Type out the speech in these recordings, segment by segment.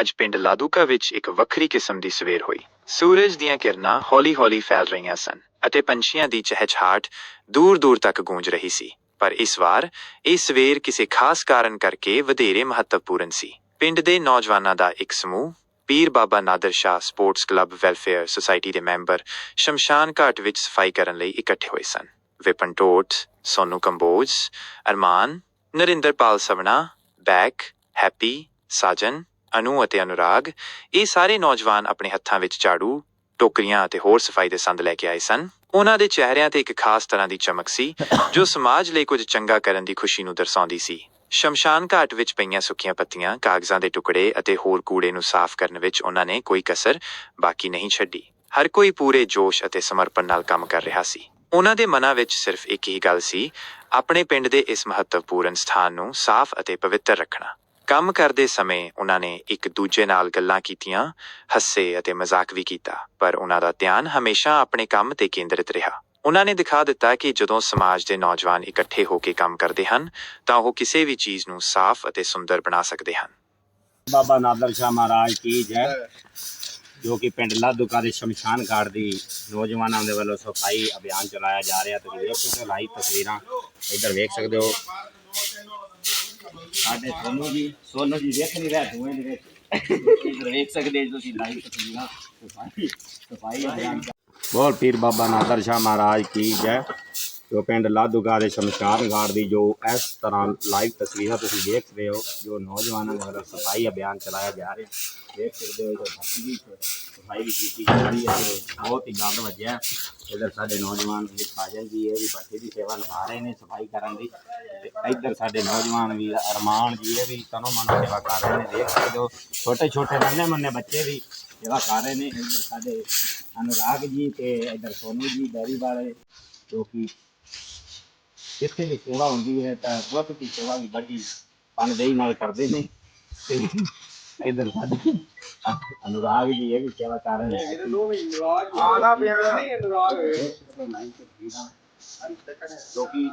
ਅੱਜ ਪਿੰਡ ਲਾਦੂਕਾ ਵਿੱਚ ਇੱਕ ਵੱਖਰੀ ਕਿਸਮ ਦੀ ਸਵੇਰ ਹੋਈ। ਸੂਰਜ ਦੀਆਂ ਕਿਰਨਾਂ ਹੌਲੀ-ਹੌਲੀ ਫੈਲ ਰਹੀਆਂ ਸਨ ਅਤੇ ਪੰਛੀਆਂ ਦੀ ਚਹਿਚਹਾਟ ਦੂਰ-ਦੂਰ ਤੱਕ ਗੂੰਜ ਰਹੀ ਸੀ। ਪਰ ਇਸ ਵਾਰ ਇਹ ਸਵੇਰ ਕਿਸੇ ਖਾਸ ਕਾਰਨ ਕਰਕੇ ਵਧੇਰੇ ਮਹੱਤਵਪੂਰਨ ਸੀ। ਪਿੰਡ ਦੇ ਨੌਜਵਾਨਾਂ ਦਾ ਇੱਕ ਸਮੂਹ, Pir Baba Nadir Shah sports club welfare society ਦੇ ਮੈਂਬਰ ਸ਼ਮਸ਼ਾਨ ਘਾਟ ਵਿੱਚ ਸਫ਼ਾਈ ਕਰਨ ਲਈ ਇਕੱਠੇ ਹੋਏ ਸਨ। ਵਿਪਨ ਟੋਟ, ਸੋਨੂ ਕੰਬੋਜ, ਅਰਮਾਨ, ਨਰਿੰਦਰਪਾਲ ਸਵਣਾ, ਬੈਕ, ਹੈਪੀ, ਸਾਜਨ ਅਨੂ ਅਤੇ ਅਨੁਰਾਗ, ਇਹ ਸਾਰੇ ਨੌਜਵਾਨ ਆਪਣੇ ਹੱਥਾਂ ਵਿੱਚ ਝਾੜੂ, ਟੋਕਰੀਆਂ ਅਤੇ ਹੋਰ ਸਫ਼ਾਈ ਦੇ ਸੰਦ ਲੈ ਕੇ ਆਏ ਸਨ। ਉਹਨਾਂ ਦੇ ਚਿਹਰਿਆਂ ਤੇ ਇੱਕ ਖਾਸ ਤਰ੍ਹਾਂ ਦੀ ਚਮਕ ਸੀ, ਜੋ ਸਮਾਜ ਲਈ ਕੁਝ ਚੰਗਾ ਕਰਨ ਦੀ ਖੁਸ਼ੀ ਨੂੰ ਦਰਸਾਉਂਦੀ ਸੀ। ਸ਼ਮਸ਼ਾਨ ਘਾਟ ਵਿੱਚ ਪਈਆਂ ਸੁੱਕੀਆਂ ਪੱਤੀਆਂ, ਕਾਗਜ਼ਾਂ ਦੇ ਟੁਕੜੇ ਅਤੇ ਹੋਰ ਕੂੜੇ ਨੂੰ ਸਾਫ਼ ਕਰਨ ਵਿੱਚ ਉਹਨਾਂ ਨੇ ਕੋਈ ਕਸਰ ਬਾਕੀ ਨਹੀਂ ਛੱਡੀ। ਹਰ ਕੋਈ ਪੂਰੇ ਜੋਸ਼ ਅਤੇ ਸਮਰਪਣ ਨਾਲ ਕੰਮ ਕਰ ਰਿਹਾ ਸੀ। ਉਹਨਾਂ ਦੇ ਮਨਾਂ ਵਿੱਚ ਸਿਰਫ ਇੱਕ ਹੀ ਗੱਲ ਸੀ, ਆਪਣੇ ਪਿੰਡ ਦੇ ਇਸ ਮਹੱਤਵਪੂਰਨ ਸਥਾਨ ਨੂੰ ਸਾਫ਼ ਅਤੇ ਪਵਿੱਤਰ ਰੱਖਣਾ। ਕੰਮ ਕਰਦੇ ਸਮੇਂ ਉਹਨਾਂ ਨੇ ਇੱਕ ਦੂਜੇ ਨਾਲ ਗੱਲਾਂ ਕੀਤੀਆਂ, ਹੱਸੇ ਅਤੇ ਮਜ਼ਾਕ ਵੀ ਕੀਤਾ, ਪਰ ਉਹਨਾਂ ਦਾ ਧਿਆਨ ਹਮੇਸ਼ਾ ਆਪਣੇ ਕੰਮ ਤੇ ਕੇਂਦਰਿਤ ਰਿਹਾ। ਉਹਨਾਂ ਨੇ ਦਿਖਾ ਦਿੱਤਾ ਕਿ ਜਦੋਂ ਸਮਾਜ ਦੇ ਨੌਜਵਾਨ ਇਕੱਠੇ ਹੋ ਕੇ ਕੰਮ ਕਰਦੇ ਹਨ, ਤਾਂ ਉਹ ਕਿਸੇ ਵੀ ਚੀਜ਼ ਨੂੰ ਸਾਫ਼ ਅਤੇ ਸੁੰਦਰ ਬਣਾ ਸਕਦੇ ਹਨ। ਬਾਬਾ ਨਾਦਰ ਸ਼ਾਹ ਮਹਾਰਾਜ ਕੀ ਜੈ, ਜੋ ਕਿ ਪਿੰਡ ਲਾਧੂਕਾ ਦੇ ਸ਼ਮਸ਼ਾਨ ਘਾਟ ਦੀ ਨੌਜਵਾਨਾਂ ਦੇ ਵੱਲੋਂ ਸਫ਼ਾਈ ਅਭਿਆਨ ਚਲਾਇਆ ਜਾ ਰਿਹਾ। ਤੁਸੀਂ ਵੇਖ ਸਕਦੇ ਹੋ, ਲਾਈਵ ਤਸਵੀਰਾਂ ਇੱਧਰ ਵੇਖ ਸਕਦੇ ਹੋ। ਸਾਡੇ ਸੋਨੂ ਜੀ ਸੋਨੂ ਜੀ ਵੇਖ ਨਹੀਂ ਰਿਹਾ ਧੂਏ ਦੇ ਵਿੱਚ ਇੱਧਰ ਵੇਖ ਸਕਦੇ ਤੁਸੀਂ, ਲਾਈਵ ਤਸਵੀਰਾਂ। ਸਫ਼ਾਈ ਸਫ਼ਾਈ ਬੋਲ ਪੀਰ ਬਾਬਾ ਨਾਦਰ ਸ਼ਾਹ ਮਹਾਰਾਜ, ਕੀ ਜੈ? ਜੋ ਪਿੰਡ ਲਾਧੂਕਾ ਦੇ ਸ਼ਮਸ਼ਾਨ ਘਾਟ ਦੀ ਜੋ ਇਸ ਤਰ੍ਹਾਂ ਲਾਈਵ ਤਸਵੀਰਾਂ ਤੁਸੀਂ ਦੇਖ ਰਹੇ ਹੋ, ਜੋ ਨੌਜਵਾਨਾਂ ਦੇ ਵੱਲੋਂ ਸਫ਼ਾਈ ਅਭਿਆਨ ਚਲਾਇਆ ਜਾ ਰਿਹਾ। ਦੇਖ ਸਕਦੇ ਹੋ ਜੋ ਧਰਤੀ ਦੀ ਸਫ਼ਾਈ ਵੀ ਕੀਤੀ ਜਾ ਰਹੀ ਹੈ ਤੇ ਬਹੁਤ ਹੀ ਗੰਦ ਵੱਜਿਆ ਇਧਰ ਸਾਡੇ ਨੌਜਵਾਨ ਵੀ ਸਾਜਨ ਜੀ, ਇਹ ਵੀ ਬੱਚੇ ਦੀ ਸੇਵਾ ਨਿਭਾ ਰਹੇ ਨੇ ਸਫ਼ਾਈ ਕਰਨ ਦੀ। ਤੇ ਇੱਧਰ ਸਾਡੇ ਨੌਜਵਾਨ ਵੀ ਅਰਮਾਨ ਜੀ, ਇਹ ਵੀ ਤਨੋ ਮਨ ਸੇਵਾ ਕਰ ਰਹੇ ਨੇ। ਦੇਖ ਸਕਦੇ ਹੋ ਛੋਟੇ ਛੋਟੇ ਨੰਨੇ ਮੰਨੇ ਬੱਚੇ ਵੀ ਸੇਵਾ ਕਰ ਰਹੇ ਨੇ। ਇੱਧਰ ਸਾਡੇ ਅਨੁਰਾਗ ਜੀ ਤੇ ਇੱਧਰ ਸੋਨੂ ਜੀ ਡੈਰੀ ਵਾਲੇ, ਜੋ ਕਿ ਜਿੱਥੇ ਵੀ ਸੇਵਾ ਹੁੰਦੀ ਹੈ ਤਾਂ ਬਹੁਤ ਦੀ ਸੇਵਾ ਵੀ ਬੜੀ ਪਨਦੇਈ ਨਾਲ ਕਰਦੇ ਨੇ। ਤੇ ਇਧਰ ਸਾਡੇ ਅਨੁਰਾਗ ਜੀ ਇਹ ਵੀ ਸੇਵਾ ਕਰ ਰਹੇ ਨੇ। ਜੋ ਕਿ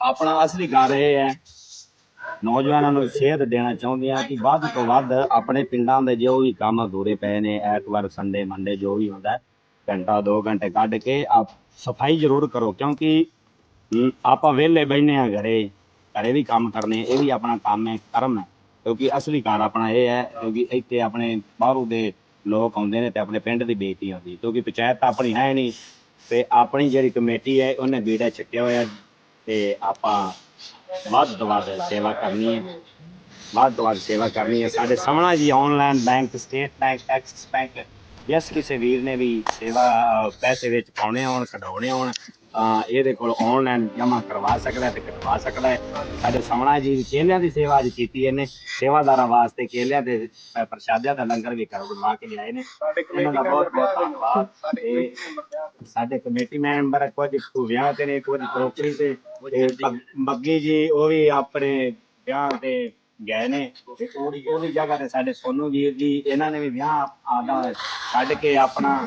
ਆਪਣਾ ਅਸਲੀ ਕਰ ਰਹੇ ਹੈ ਨੌਜਵਾਨਾਂ ਨੂੰ ਸੇਧ ਦੇਣਾ ਚਾਹੁੰਦੇ ਆ ਕਿ ਵੱਧ ਤੋਂ ਵੱਧ ਆਪਣੇ ਪਿੰਡਾਂ ਦੇ ਜੋ ਵੀ ਕੰਮ ਅਧੂਰੇ ਪਏ ਨੇ ਐਤਵਾਰ ਸੰਡੇ ਮੰਡੇ ਜੋ ਵੀ ਹੁੰਦਾ ਹੈ, ਘੰਟਾ 2 ਘੰਟੇ ਕੱਢ ਕੇ ਆਪ ਸਫ਼ਾਈ ਜ਼ਰੂਰ ਕਰੋ। ਕਿਉਂਕਿ ਆਪਾਂ ਵਿਹਲੇ ਬੈਠਨੇ ਆ ਘਰੇ। ਘਰੇ ਵੀ ਕੰਮ ਕਰਨੇ ਇਹ ਵੀ ਆਪਣਾ ਕੰਮ ਹੈ ਕਰਮ ਹੈ। ਕਿਉਂਕਿ ਅਸਲੀ ਘਰ ਆਪਣਾ ਇਹ ਹੈ, ਕਿਉਂਕਿ ਇੱਥੇ ਆਪਣੇ ਬਾਹਰੋਂ ਦੇ ਲੋਕ ਆਉਂਦੇ ਨੇ ਤੇ ਆਪਣੇ ਪਿੰਡ ਦੀ ਬੇਇੱਜ਼ਤੀ ਹੁੰਦੀ ਕਿਉਂਕਿ ਪੰਚਾਇਤ ਤਾਂ ਆਪਣੀ ਹੈ ਨਹੀਂ ਤੇ ਆਪਣੀ ਜਿਹੜੀ ਕਮੇਟੀ ਹੈ, ਉਹਨੇ ਬੀੜਾ ਚੱਕਿਆ ਹੋਇਆ ਤੇ ਆਪਾਂ ਵੱਧ ਤੋਂ ਵੱਧ ਸੇਵਾ ਕਰਨੀ ਹੈ। ਵੱਧ ਤੋਂ ਵੱਧ ਸੇਵਾ ਕਰਨੀ ਹੈ। ਸਾਡੇ Samana ji online bank State Bank Axis Bank ਜਿਸ ਕਿਸੇ ਵੀਰ ਨੇ ਵੀ ਸੇਵਾ ਪੈਸੇ ਵਿੱਚ ਪਾਉਣੇ ਹੋਣ ਕਢਾਉਣੇ ਹੋਣ ਤਾਂ ਇਹਦੇ ਕੋਲ ਆਨਲਾਈਨ ਜਮ੍ਹਾਂ ਕਰਵਾ ਸਕਦਾ ਤੇ ਕਢਵਾ ਸਕਦਾ ਹੈ। ਸਾਡੇ ਸਾਹਮਣਾ ਜੀ ਕੇਲਿਆਂ ਦੀ ਸੇਵਾ ਅੱਜ ਕੀਤੀ ਇਹਨੇ। ਸੇਵਾਦਾਰਾਂ ਵਾਸਤੇ ਕੇਲਿਆਂ ਦੇ ਪ੍ਰਸ਼ਾਦਿਆਂ ਦਾ ਲੰਗਰ ਵੀ ਕਰਵਾ ਕੇ ਲਿਆਏ ਨੇ। ਇਹਨਾਂ ਦਾ ਬਹੁਤ ਬਹੁਤ ਧੰਨਵਾਦ। ਤੇ ਸਾਡੇ ਕਮੇਟੀ ਮੈਂਬਰ ਕੁਝ ਵਿਆਹ ਤੇ ਨੇ ਕੁਝ ਕਰੋਕਰੀ ਤੇ। ਬੱਗੀ ਜੀ ਉਹ ਵੀ ਆਪਣੇ ਵਿਆਹ ਤੇ ਗਏ ਨੇ। ਤੇ ਉਹਦੀ ਉਹਦੀ ਜਗ੍ਹਾ ਤੇ ਸਾਡੇ ਸੋਨੂ ਵੀਰ ਜੀ, ਇਹਨਾਂ ਨੇ ਵੀ ਵਿਆਹ ਆਦਾ ਛੱਡ ਕੇ ਆਪਣਾ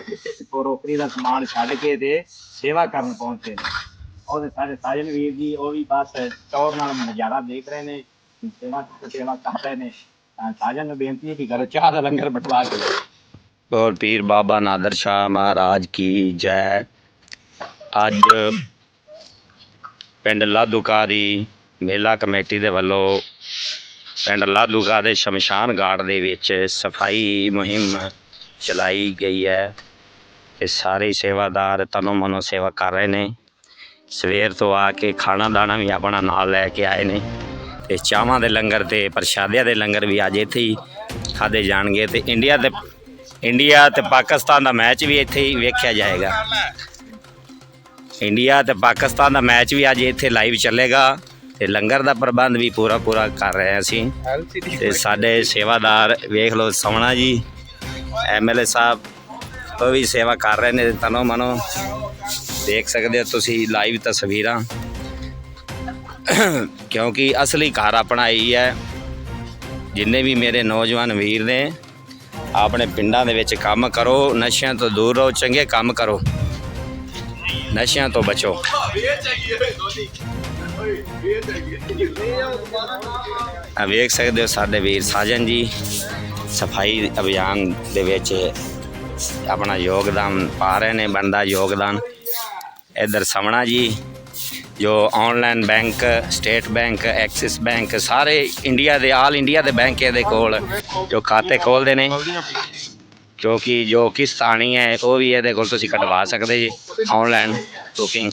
ਕਰੋਕਰੀ ਦਾ ਸਮਾਨ ਛੱਡ ਕੇ ਤੇ ਸੇਵਾ ਕਰਨ ਪਹੁੰਚੇ ਨੇ। ਉਹਦੇ ਸਾਡੇ ਸਾਜਨ ਵੀਰ ਜੀ, ਉਹ ਵੀ ਬਸ ਟੌਰ ਨਾਲ ਨਜ਼ਾਰਾ ਦੇਖ ਰਹੇ ਨੇ, ਸੇਵਾ ਸੇਵਾ ਕਰ ਰਹੇ ਨੇ। ਤਾਂ ਸਾਜਨ ਨੂੰ ਬੇਨਤੀ ਹੈ ਕਿ ਘਰੋਂ ਚਾਹ ਦਾ ਲੰਗਰ ਬਟਵਾ ਕੇ ਲਿਆਓ। ਬੋਲ ਪੀਰ ਬਾਬਾ ਨਾਦਰ ਸ਼ਾਹ ਮਹਾਰਾਜ ਕੀ ਜੈ। ਅੱਜ ਪਿੰਡ ਲਾਧੂਕਾਰੀ ਮੇਲਾ ਕਮੇਟੀ ਦੇ ਵੱਲੋਂ ਪਿੰਡ ਲਾਧੂਕਾ ਦੇ ਸ਼ਮਸ਼ਾਨ ਘਾਟ ਦੇ ਵਿੱਚ ਸਫ਼ਾਈ ਮੁਹਿੰਮ ਚਲਾਈ ਗਈ ਹੈ ਇਹ ਸਾਰੇ ਸੇਵਾਦਾਰ ਤਨੋ ਮਨੋ ਸੇਵਾ ਕਰ ਰਹੇ ਨੇ। ਸਵੇਰ ਤੋਂ ਆ ਕੇ ਖਾਣਾ ਦਾਣਾ ਵੀ ਆਪਣਾ ਨਾਲ ਲੈ ਕੇ ਆਏ ਨੇ ਤੇ ਚਾਵਾਂ ਦੇ ਲੰਗਰ ਤੇ ਪ੍ਰਸ਼ਾਦਿਆਂ ਦੇ ਲੰਗਰ ਵੀ ਅੱਜ ਇੱਥੇ ਹੀ ਖਾਦੇ ਜਾਣਗੇ ਤੇ ਇੰਡੀਆ ਤੇ ਇੰਡੀਆ ਤੇ ਪਾਕਿਸਤਾਨ ਦਾ ਮੈਚ ਵੀ ਇੱਥੇ ਹੀ ਵੇਖਿਆ ਜਾਏਗਾ। ਇੰਡੀਆ ਤੇ ਪਾਕਿਸਤਾਨ ਦਾ ਮੈਚ ਵੀ ਅੱਜ ਇੱਥੇ ਲਾਈਵ ਚੱਲੇਗਾ। ਤੇ ਲੰਗਰ ਦਾ ਪ੍ਰਬੰਧ ਵੀ ਪੂਰਾ ਪੂਰਾ ਕਰ ਰਹੇ ਹਾਂ ਅਸੀਂ। ਤੇ ਸਾਡੇ ਸੇਵਾਦਾਰ ਵੇਖ ਲਓ ਸਵਣਾ ਜੀ। ਐਮਐਲਏ ਸਾਹਿਬ ਉਹ ਵੀ ਸੇਵਾ ਕਰ ਰਹੇ ਨੇ, ਤਨੋ ਮਨੋ। ਦੇਖ ਸਕਦੇ ਹੋ ਤੁਸੀਂ ਲਾਈਵ ਤਸਵੀਰਾਂ। ਕਿਉਂਕਿ ਅਸਲੀ ਘਰ ਆਪਣਾ ਹੀ ਹੈ। ਜਿੰਨੇ ਵੀ ਮੇਰੇ ਨੌਜਵਾਨ ਵੀਰ ਨੇ, ਆਪਣੇ ਪਿੰਡਾਂ ਦੇ ਵਿੱਚ ਕੰਮ ਕਰੋ, ਨਸ਼ਿਆਂ ਤੋਂ ਦੂਰ ਰਹੋ, ਚੰਗੇ ਕੰਮ ਕਰੋ। ਨਸ਼ਿਆਂ ਤੋਂ ਬਚੋ। ਆ ਵੇਖ ਸਕਦੇ ਹੋ ਸਾਡੇ ਵੀਰ ਸਾਜਨ ਜੀ, ਸਫ਼ਾਈ ਅਭਿਆਨ ਦੇ ਵਿੱਚ ਆਪਣਾ ਯੋਗਦਾਨ ਪਾ ਰਹੇ ਨੇ, ਬਣਦਾ ਯੋਗਦਾਨ। ਇਧਰ ਸਮਣਾ ਜੀ, ਜੋ online bank State Bank Axis Bank ਸਾਰੇ ਇੰਡੀਆ ਦੇ ਆਲ ਇੰਡੀਆ ਦੇ ਬੈਂਕ ਇਹਦੇ ਕੋਲ, ਜੋ ਖਾਤੇ ਖੋਲਦੇ ਨੇ। ਕਿਉਂਕਿ ਜੋ ਕਿਸ਼ਤ ਆਣੀ ਹੈ, ਉਹ ਵੀ ਇਹਦੇ ਕੋਲ ਤੁਸੀਂ ਕਢਵਾ ਸਕਦੇ ਜੀ ਆਨਲਾਈਨ ਬੁਕਿੰਗ